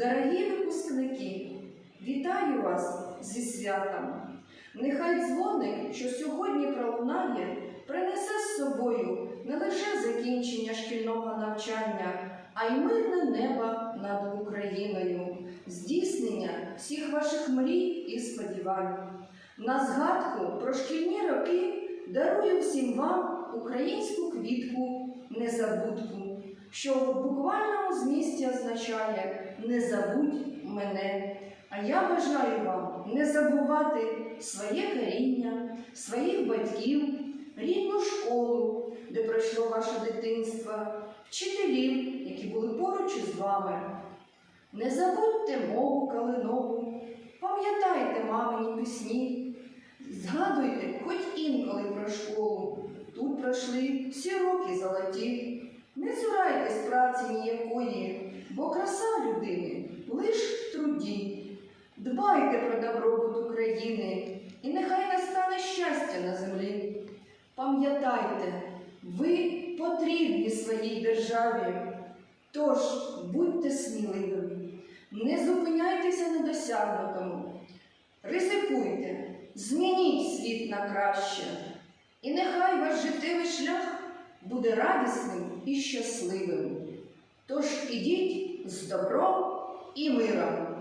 Дорогі випускники, вітаю вас зі святом. Нехай дзвоник, що сьогодні пролунає, принесе з собою не лише закінчення шкільного навчання, а й мирне небо над Україною, здійснення всіх ваших мрій і сподівань. На згадку про шкільні роки дарую всім вам українську квітку незабудку, що в буквальному змісті означає не забудь мене. А я бажаю вам не забувати своє коріння, своїх батьків, рідну школу, де пройшло ваше дитинство, вчителів, які були поруч із вами. Не забудьте мову калинову, пам'ятайте мамині пісні, згадуйте хоч інколи про школу. Тут пройшли всі роки золоті. Не цурайтесь праці ніякої, бо краса людини лиш в труді. Дбайте про добробут України, і нехай настане щастя на землі. Пам'ятайте, ви потрібні своїй державі. Тож будьте сміливими, не зупиняйтеся на досягнутому, ризикуйте, змініть світ на краще, і нехай ваш життєвий буде радісним і щасливим. Тож ідіть з добром і миром.